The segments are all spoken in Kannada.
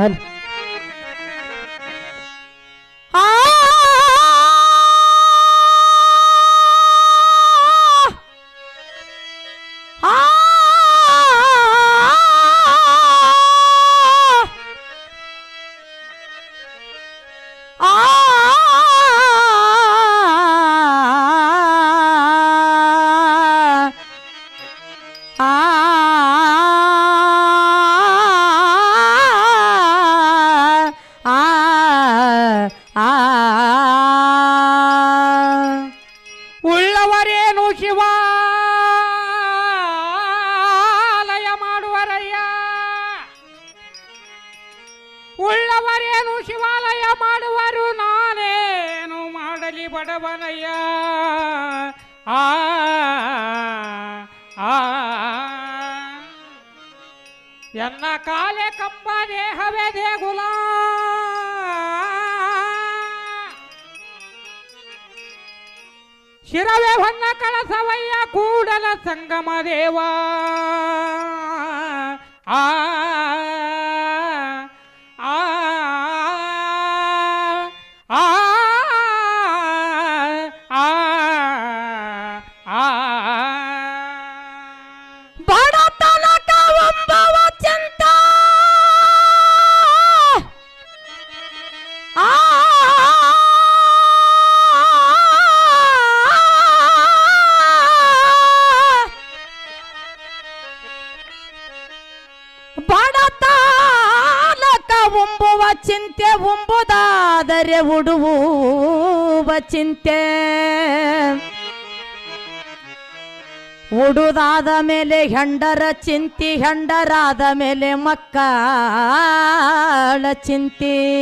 ಹಲ್ ಎನ್ನ ಕಾಲೆ ಕಂಬ ದೇಹವೇ ದೇಗುಲ. ಶಿರವೇ ಹೊನ್ನ ಕಳಸವಯ್ಯ ಕೂಡಲ ಸಂಗಮ ದೇವ. ಆ ಉಡುವುವ ಚಿಂತೆ. ಉಡುದಾದ ಮೇಲೆ ಹೆಂಡರ ಚಿಂತಿ, ಹೆಂಡರಾದ ಮೇಲೆ ಮಕ್ಕಳ ಚಿಂತಿ.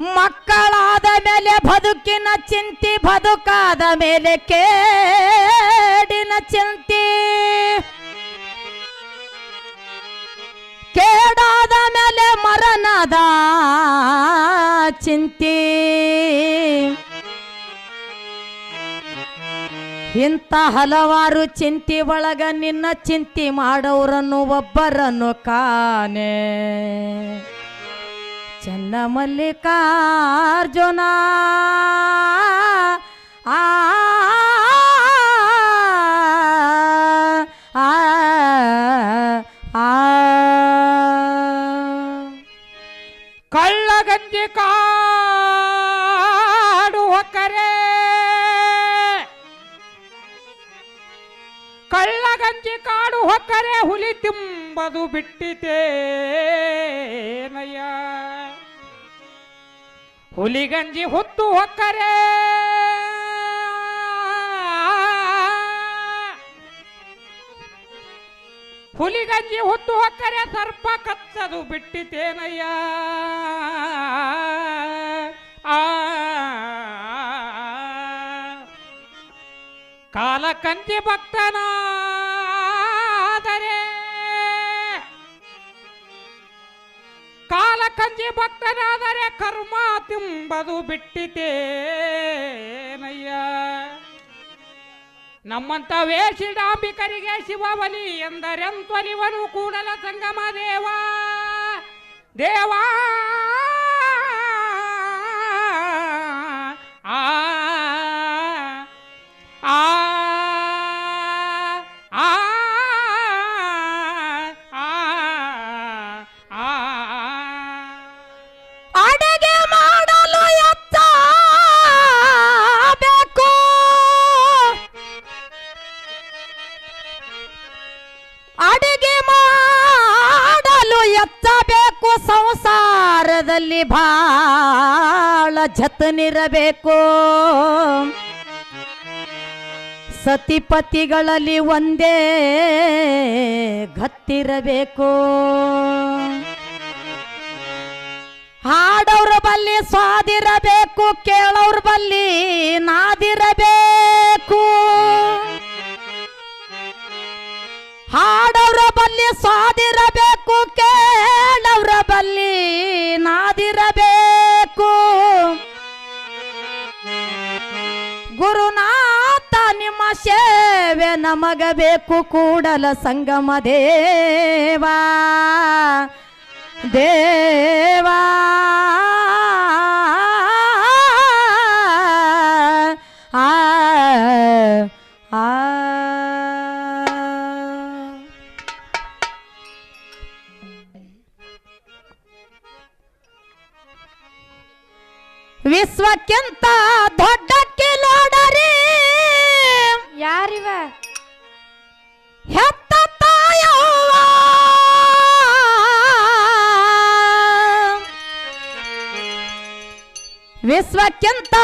ಮಕ್ಕಳಾದ ಮೇಲೆ ಬದುಕಿನ ಚಿಂತಿ, ಬದುಕಾದ ಮೇಲೆ ಕೇಡಿನ ಚಿಂತಿ. ಕೇಡಾದ ಮೇಲೆ ಚಿಂತೆ. ಇಂಥ ಹಲವಾರು ಚಿಂತೆ ಒಳಗ ನಿನ್ನ ಚಿಂತೆ ಮಾಡೋರನ್ನು ಒಬ್ಬರನ್ನು ಕಾನೆ ಚನ್ನ ಮಲ್ಲಿಕಾರ್ಜುನ. ಆ ಹೊಕ್ಕರೆ ಹುಲಿ ತಿಂಬದು ಬಿಟ್ಟಿತೇನಯ್ಯ ಹುಲಿಗಂಜಿ ಹೊತ್ತು ಹೊಕ್ಕರೆ. ಹುಲಿಗಂಜಿ ಹೊತ್ತು ಹೊಕ್ಕರೆ ಸರ್ಪ ಕಚ್ಚದು ಬಿಟ್ಟಿತೇನಯ್ಯ ಆ. ಕಾಲ ಕಂಚಿ ಭಕ್ತನಾದರೆ ಕಾಲ ಭಕ್ತರಾದರೆ ಕರ್ಮ ತಿಂಬದು ಬಿಟ್ಟಿತೇನಯ್ಯ. ನಮ್ಮಂತ ವೇಷಿಡಾಂಬಿಕರಿಗೆ ಶಿವಬಲಿ ಎಂದರೆಂತೊಲಿವನು ಕೂಡಲ ಸಂಗಮ ದೇವ. ದೇವಾ! ಸಂಸಾರದಲ್ಲಿ ಬಾಳ ಜತನಿರಬೇಕು. ಸತಿಪತಿಗಳಲ್ಲಿ ಒಂದೇ ಗತ್ತಿರಬೇಕು ಹಾಡೋರ ಬಲ್ಲಿ ಸ್ವಾದಿರಬೇಕು ಕೇಳೋರ ಬಲ್ಲಿ ನಾದಿರಬೇಕು. ಹಾಡೋರ ಬಲ್ಲಿ ಸಾದಿರಬೇಕು, ಕೇಳವ್ರ ಬಲ್ಲಿ ನಾದಿರಬೇಕು. ಗುರುನಾಥ ನಿಮ್ಮ ಸೇವೆ ನಮಗ ಬೇಕು ಕೂಡಲ ಸಂಗಮ ದೇವಾ. ದೇವಾ. ವಿಶ್ವಕ್ಕಿಂತ ದೊಡ್ಡ ಕಿಲೋಡರಿ ಯಾರಿವ? ಹೆತ್ತ ತಾಯವ್ವ. ವಿಶ್ವಕ್ಕಿಂತ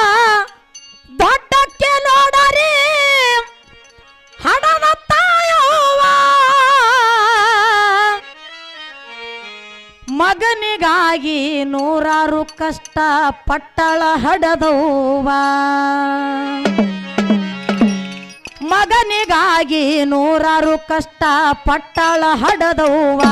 ಕಷ್ಟ ಪಟ್ಟಳ ಹಡದವ್ವ. ಮಗನಿಗಾಗಿ ನೂರಾರು ಕಷ್ಟ ಪಟ್ಟಳ ಹಡದವ್ವ.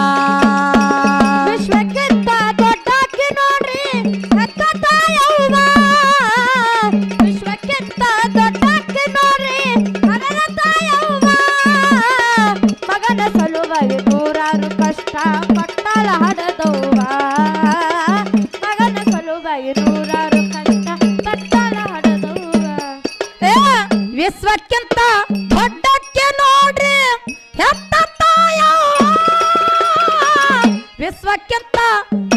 ವಿಶ್ವಕ್ಕಿಂತ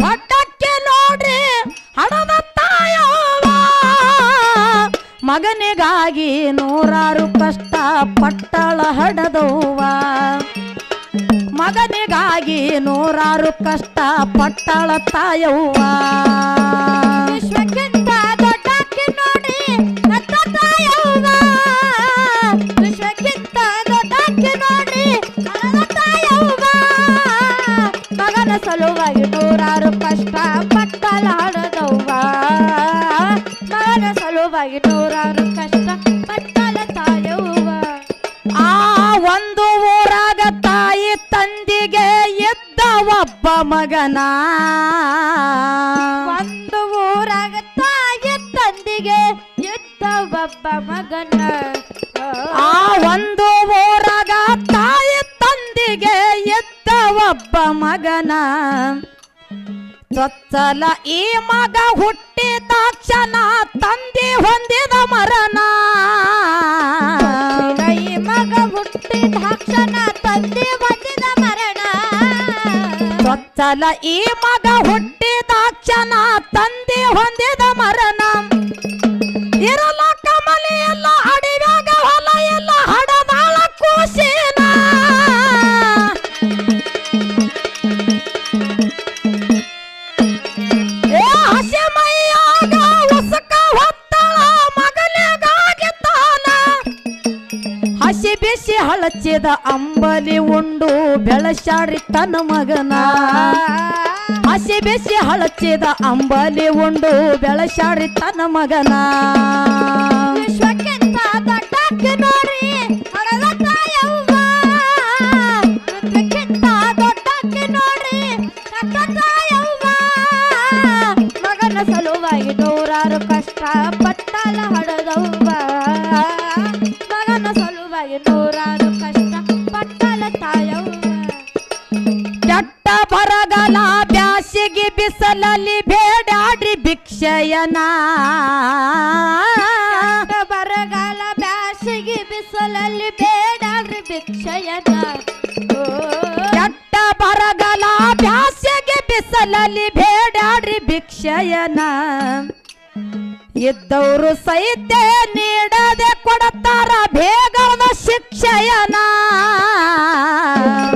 ಹೊಟ್ಟಕ್ಕೆ ನೋಡ್ರಿ ಹಣದ ತಾಯವ್ವ. ಮಗನಿಗಾಗಿ ನೂರಾರು ಕಷ್ಟ ಪಟ್ಟಳ ಹಡದವ್ವ. ಮಗನಿಗಾಗಿ ನೂರಾರು ಕಷ್ಟ ಪಟ್ಟಳ ತಾಯವ್ವ. ಸಲುವಾಗಿ ನೂರಾರು ಕಷ್ಟ ಪಟ್ಟಲಾಡದವ್ವ. ಮಾನ ಸಲುವಾಗಿ ನೂರಾರು ಕಷ್ಟ ಪಟ್ಟಲ ತಾಯವ್ವ ಆ ಒಂದು ಊರಾಗ ತಾಯಿ ತಂದಿಗೆ ಎದ್ದ ಒಬ್ಬ ಮಗನ. ಒಂದು ಊರಾಗ ತಾಯಿ ತಂದಿಗೆ ಎದ್ದ ಒಬ್ಬ ಮಗನ. ಆ ಒಂದು ಊರಾಗ ತಾಯಿ ತಂದಿಗೆ ಒಬ್ಬ ಮಗನ ಚೊಚ್ಚಲ ಈ ಮಗ ಹುಟ್ಟಿದಾಕ್ಷಣ ತಂದೆ ಹೊಂದಿದ ಮರಣ ಈ ಮಗ ಹುಟ್ಟಿದ ತಕ್ಷಣ ತಂದೆ ಬಂದಿದ ಮರಣ ಚೊಚ್ಚಲ ಈ ಮಗ ಹುಟ್ಟಿದಾಕ್ಷಣ ತಂದೆ ಹೊಂದಿದ ಮರಣ ಹಳಚಿದ ಅಂಬಲಿ ಉಂಡು ಬೆಳಸಾಡಿ ತನ್ನ ಮಗನ. ಹಸಿ ಬಿಸಿ ಹಳಚಿದ ಅಂಬಲಿ ಉಂಡು ಬೆಳಸಾಡಿ ತನ್ನ ಮಗನ ಸಲುವಾಗಿ ನೂರಾರು ಕಷ್ಟ ಪಟ್ಟಲ ಸಲುವಾಗಿ ನೂರಾರು ಕಷ್ಟ ಪಟ್ಟಲ ತಾಯವ್ವ. ಕೆಟ್ಟ ಬರಗಲ ಬ್ಯಾಸಿಗೆ ಬಿಸಲಲ್ಲಿ ಬೇಡಾಡ್ರಿ ಭಿಕ್ಷಯನ ಬರಗಾಲ ಬ್ಯಾಸಿಗೆ ಬಿಸಲಲ್ಲಿ ಬೇಡಾಡ್ರಿ ಭಿಕ್ಷಯನ ಓ, ಕೆಟ್ಟ ಬರಗಲ ಬ್ಯಾಸಿಗೆ ಬಿಸಲಲ್ಲಿ ಬೇಡಾಡ್ರಿ ಭಿಕ್ಷಯನ ಇದ್ದವರು ಸಹಿತ ನೀಡದೆ ಕೊಡತಾರ ಬೇಗದ ಶಿಕ್ಷಯನ.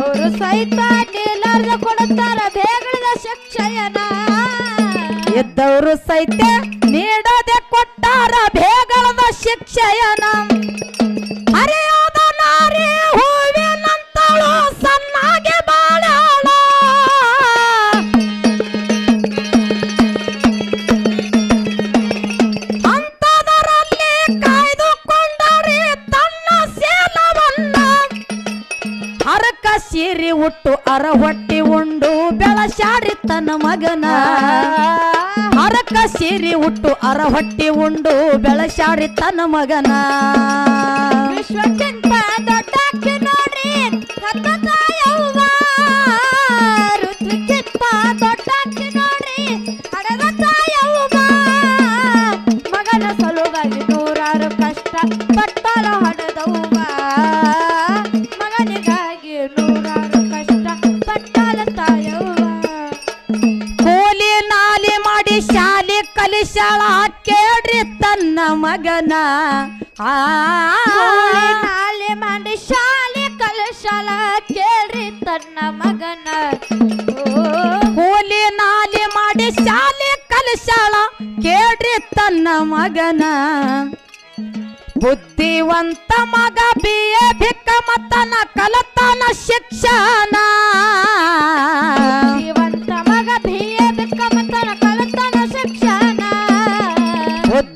ಅವರು ಸಹಿತ ನೀಡದೆ ಕೊಡುತ್ತಾರ ಬೇಗದ ಶಿಕ್ಷಯನ. ಇದ್ದವರು ಸಹಿತ ನೀಡದೆ ಕೊಟ್ಟಾರ ಬೇಗದ ಶಿಕ್ಷಯನ. ಬೆಳಸಾಡಿ ತನ್ನ ಮಗನ. ಹರಕ ಸೀರಿ ಉಟ್ಟು ಅರ ಹೊಟ್ಟಿ ಉಂಡು ಬೆಳಸಾರಿ ತನ್ನ ಮಗನ. ವಿಶ್ವಕ್ಕಿಂತ ದೊಡ್ಡಕ್ಕೆ ಶಾಲೆ ಕಲಿಸಾಳ ಕೇಳ್ರಿ ತನ್ನ ಮಗನ. ಆ ಕೋಳಿ ನಾಲೆ ಮಾಡಿ ಶಾಲೆ ಕಲಶಾಲ ಕೇಳ್ರಿ ತನ್ನ ಮಗನ. ಕೂಲಿ ನಾಲಿ ಮಾಡಿ ಶಾಲೆ ಕಲಿಸಾಳ ಕೇಳ್ರಿ ತನ್ನ ಮಗನ. ಬುದ್ಧಿವಂತ ಮಗ ಬಿಯ ಭಿಕ್ಕ ಮತನ ಕಲತನ ಶಿಕ್ಷಣ. ಬುದ್ಧಿವಂತ ಮಗ ಬಿಯ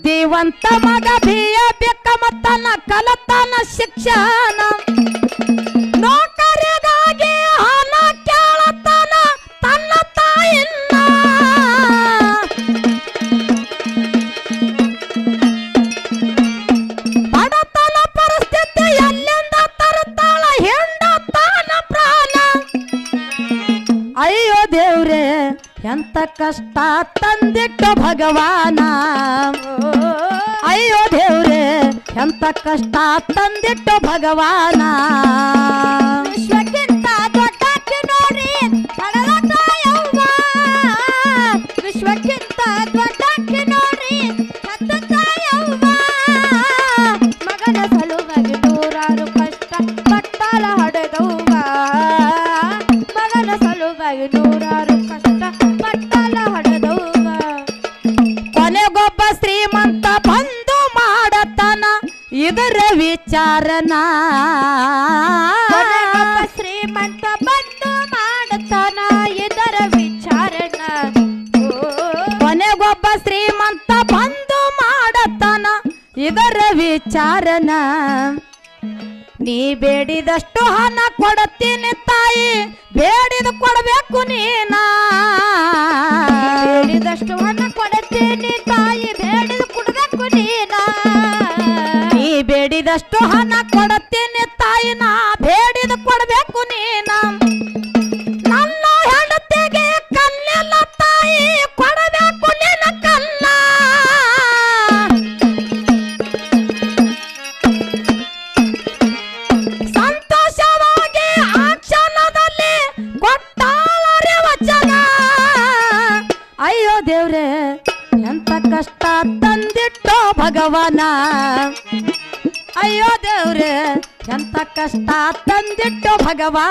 ಬುದ್ಧಿವಂತ ಮಗ ಬಿಯ ಬೇಕ ಮತ್ತನ ಕಲತನ ಶಿಕ್ಷಣ. ಕಷ್ಟ ತಂದಿಟ್ಟ ಭಗವಾನ. ಅಯ್ಯೋ ದೇವ್ರೆ ಎಂತ ಕಷ್ಟ ತಂದಿಟ್ಟ ಭಗವಾನ. ವಿಚಾರನ. ನೀ ಬೇಡಿದಷ್ಟು ಹಣ ಕೊಡತೀನಿ ತಾಯಿ, ಬೇಡಿದ ಕೊಡಬೇಕು ನೀನ. ಬೇಡಿದಷ್ಟು ಹಣ ಕೊಡತೀನಿ ತಾಯಿ, ಬೇಡಿದ ಕೊಡಬೇಕು ನೀನಾ. ನೀ ಬೇಡಿದಷ್ಟು ಹಣ ಕೊಡುತ್ತೀನಿ ತಂದಿಟ್ಟೋ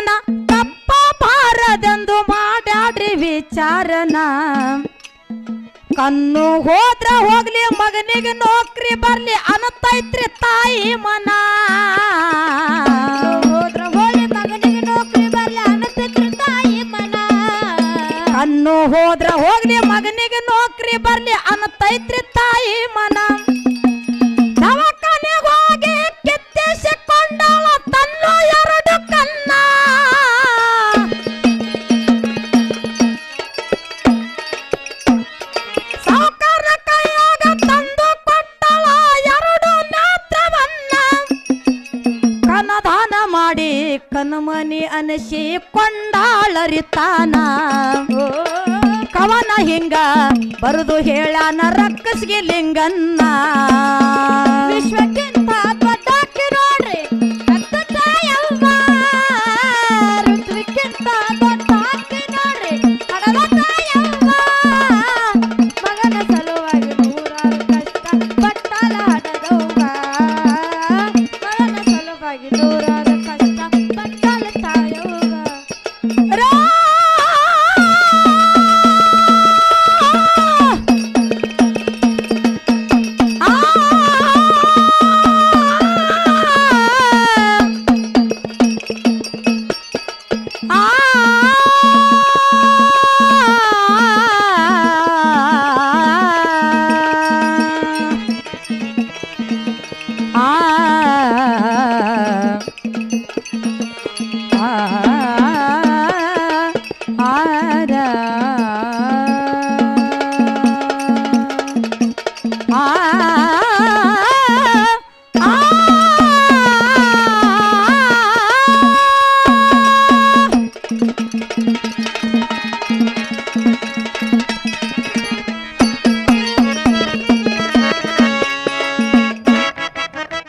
ವಚನ ತಪ್ಪಬಾರದೆಂದು ಮಾಡ್ಯಾಡ್ರಿ ವಿಚಾರನ. ಕಣ್ಣು ಹೋದ್ರ ಹೋಗ್ಲಿ, ಮಗನಿಗೆ ನೌಕರಿ ಬರ್ಲಿ ಅನ್ನತೈತ್ರಿ ತಾಯಿ ಮನ. ಹೋದ್ರ ಹೋಗ್ಲಿ, ಮಗನಿಗೆ ನೌಕರಿ ಬರ್ಲಿ ಅನ್ನತೈತ್ರಿ ತಾಯಿ ಮನ. ಕಣ್ಣು ಹೋದ್ರ ಹೋಗ್ಲಿ, ಮಗನಿಗೆ ನೌಕರಿ ಬರ್ಲಿ ಅನ್ನತೈತ್ರಿ ತಾಯಿ ಮನ. ಬರುದು ಹೇಳ ರಕ್ಕಸ್ಗೆ ಲಿಂಗನ್ನ.